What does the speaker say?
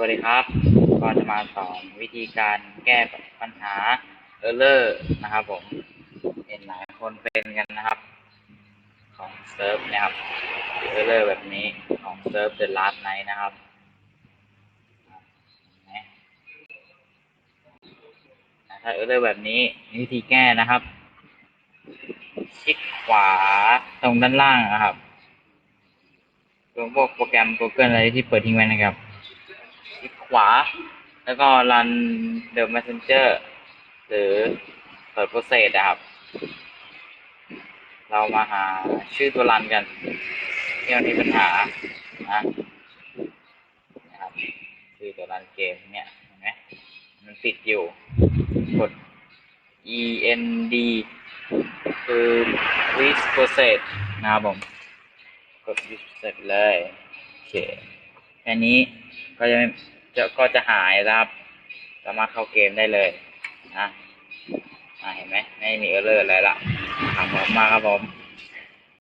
วัสดีครับ ก็จะมาสอนวิธีการแก้ปัญหาเออร์เลอร์นะครับผม เห็นหลายคนเป็นกันนะครับ ของเซิร์ฟนะครับเออร์เลอร์แบบนี้ของเซิร์ฟเดอะลาสไนท์นะครับถ้าเออร์เลอร์แบบนี้มีวิธีแก้นะครับคลิกขวาตรงด้านล่างนะครับตรงพวกโปรแกรม Google อะไรที่เปิดทิ้งไว้นะครับ ลิกขวา แล้วก็ run the messenger หรือเปิด process นะครับ เรามาหาชื่อตัวรันกันที่มันมีปัญหานะนะครับชื่อตัวรันเกมเนี่ยเห็นไหมมันติดอยู่ กด end คือ with process นะครับผม กด with process เลย โอเค แค่นี้ก็จะไม่ จะก็จะหายนะครับ สามารถเข้าเกมได้เลยนะเห็นไหมไม่มีเออร์เลอร์อะไรละขอบคุณมากครับผม